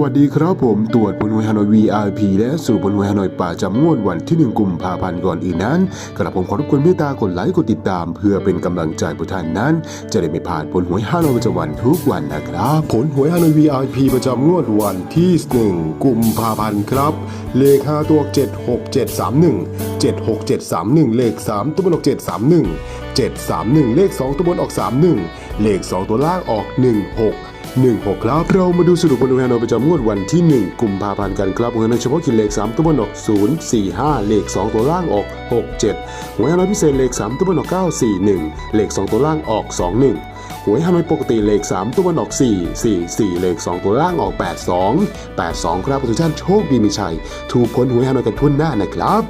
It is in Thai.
วัสดีครับผมตรวจผลหวยฮานอย VIP และสู่ผลหวยฮานอยป่าจำงวดวันที่ 1กุมภาพันธ์ก่อนอื่นนั้นกระผมขอรบกวนเมตตากดไลค์กดติดตาม เพื่อเป็นกำลังใจผู้ท่านนั้น จะได้ไม่พลาดผลหวยฮานอยประจำวันทุกวันนะครับ ผลหวยฮานอย VIP ประจำงวดวันที่ 1 กุมภาพันธ์ครับ เลข 5 ตัว 76731 76731 เลข 3 ตัวบนออก731 731 เลข 2 ตัวบนออก 31 เลข 2 ตัวล่างออก 16 16 ครับ เรามาดูสรุปผลงานเราประจำงวดวันที่ 1 กุมภาพันธ์กันครับเงินเฉพาะกินเลข 3 ตัวบนออก 0 4 5 เลข 2 ตัวล่างออก 6 7หวยฮานอยพิเศษเลข 3 ตัวบนออก 9 4 1 เลข 2 ตัวล่างออก 2 1หวยฮานอยปกติเลข 3 ตัวบนออก 4 4 4 เลข 2 ตัวล่างออก 8 2 8 2 ครับทุกท่านโชคดีมีชัย ถูกผลหวยฮานอยกันทั่วหน้านะครับ